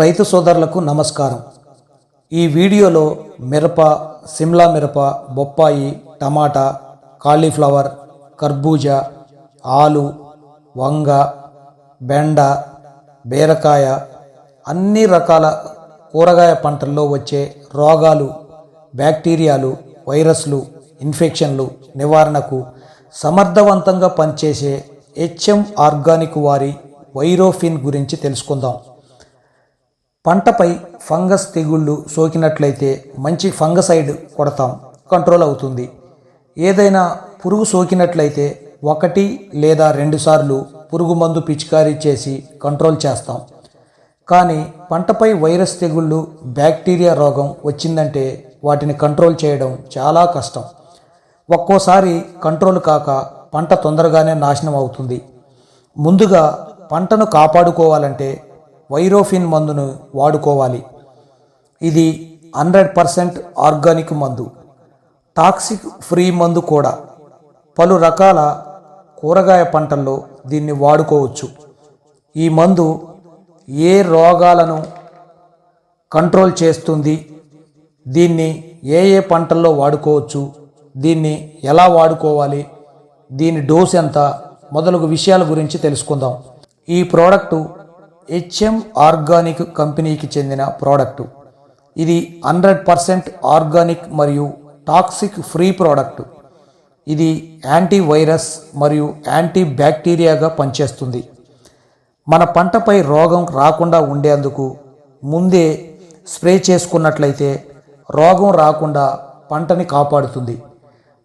రైతు సోదరులకు నమస్కారం. ఈ వీడియోలో మిరప సిమ్లా మిరప బొప్పాయి టమాటా కాలీఫ్లవర్ కర్బూజా ఆలు వంగ బెండ బీరకాయ అన్ని రకాల కూరగాయ పంటల్లో వచ్చే రోగాలు బ్యాక్టీరియాలు వైరస్లు ఇన్ఫెక్షన్లు నివారణకు సమర్థవంతంగా పనిచేసే హెచ్ఎం ఆర్గానిక్ వారి వైరోఫిన్ గురించి తెలుసుకుందాం. పంటపై ఫంగస్ తెగుళ్ళు సోకినట్లయితే మంచి ఫంగసైడ్ కొడతాం కంట్రోల్ అవుతుంది. ఏదైనా పురుగు సోకినట్లయితే ఒకటి లేదా రెండుసార్లు పురుగు మందు పిచికారీ చేసి కంట్రోల్ చేస్తాం. కానీ పంటపై వైరస్ తెగుళ్ళు బ్యాక్టీరియా రోగం వచ్చిందంటే వాటిని కంట్రోల్ చేయడం చాలా కష్టం. ఒక్కోసారి కంట్రోల్ కాక పంట తొందరగానే నాశనం అవుతుంది. ముందుగా పంటను కాపాడుకోవాలంటే వైరోఫిన్ మందును వాడుకోవాలి. ఇది హండ్రెడ్ పర్సెంట్ ఆర్గానిక్ మందు. టాక్సిక్ ఫ్రీ మందు కూడా. పలు రకాల కూరగాయ పంటల్లో దీన్ని వాడుకోవచ్చు. ఈ మందు ఏ రోగాలను కంట్రోల్ చేస్తుంది? దీన్ని ఏ ఏ పంటల్లో వాడుకోవచ్చు? దీన్ని ఎలా వాడుకోవాలి? దీని డోస్ ఎంత? మొదలగు విషయాల గురించి తెలుసుకుందాం. ఈ ప్రోడక్టు హెచ్ఎం ఆర్గానిక్ కంపెనీకి చెందిన ప్రోడక్టు. ఇది హండ్రెడ్ పర్సెంట్ ఆర్గానిక్ మరియు టాక్సిక్ ఫ్రీ ప్రోడక్ట్. ఇది యాంటీ వైరస్ మరియు యాంటీ బ్యాక్టీరియాగా పనిచేస్తుంది. మన పంటపై రోగం రాకుండా ఉండేందుకు ముందే స్ప్రే చేసుకున్నట్లయితే రోగం రాకుండా పంటని కాపాడుతుంది.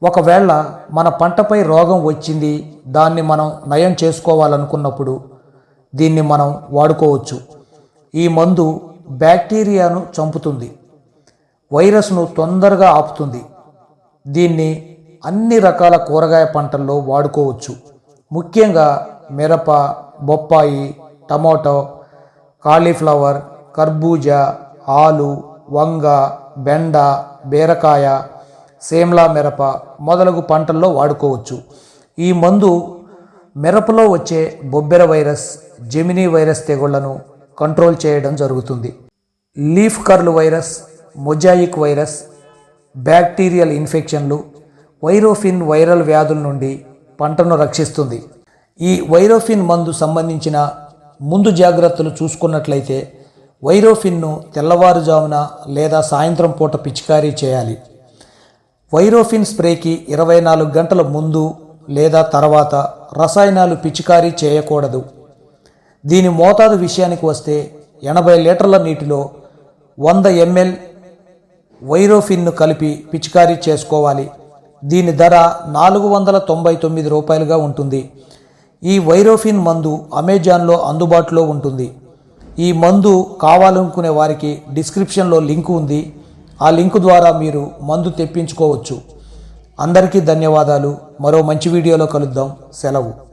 ఒకవేళ మన పంటపై రోగం వచ్చింది దాన్ని మనం నయం చేసుకోవాలనుకున్నప్పుడు దీన్ని మనం వాడుకోవచ్చు. ఈ మందు బ్యాక్టీరియాను చంపుతుంది. వైరస్ను తొందరగా ఆపుతుంది. దీన్ని అన్ని రకాల కూరగాయ పంటల్లో వాడుకోవచ్చు. ముఖ్యంగా మిరప బొప్పాయి టమాటో కాలీఫ్లవర్ కర్బూజా ఆలు వంగ బెండ బీరకాయ సేమ్లా మిరప మొదలగు పంటల్లో వాడుకోవచ్చు. ఈ మందు మిరపలో వచ్చే బొబ్బెర వైరస్ జెమినీ వైరస్ తెగుళ్ళను కంట్రోల్ చేయడం జరుగుతుంది. Leaf curl virus mosaic virus bacterial ఇన్ఫెక్షన్లు వైరోఫిన్ వైరల్ వ్యాధుల నుండి పంటను రక్షిస్తుంది. ఈ వైరోఫిన్ మందు సంబంధించిన ముందు జాగ్రత్తలు చూసుకున్నట్లయితే వైరోఫిన్ను తెల్లవారుజామున లేదా సాయంత్రం పూట పిచికారీ చేయాలి. వైరోఫిన్ స్ప్రేకి ఇరవై నాలుగు గంటల ముందు లేదా తర్వాత రసాయనాలు పిచికారీ చేయకూడదు. దీని మోతాదు విషయానికి వస్తే ఎనభై లీటర్ల నీటిలో వంద ఎంఎల్ వైరోఫిన్ను కలిపి పిచికారీ చేసుకోవాలి. దీని ధర నాలుగు వందల తొంభై తొమ్మిది రూపాయలుగా ఉంటుంది. ఈ వైరోఫిన్ మందు అమెజాన్లో అందుబాటులో ఉంటుంది. ఈ మందు కావాలనుకునే వారికి డిస్క్రిప్షన్లో లింక్ ఉంది. ఆ లింక్ ద్వారా మీరు మందు తెప్పించుకోవచ్చు. అందరికీ ధన్యవాదాలు. మరో మంచి వీడియోలో కలుద్దాం. సెలవు.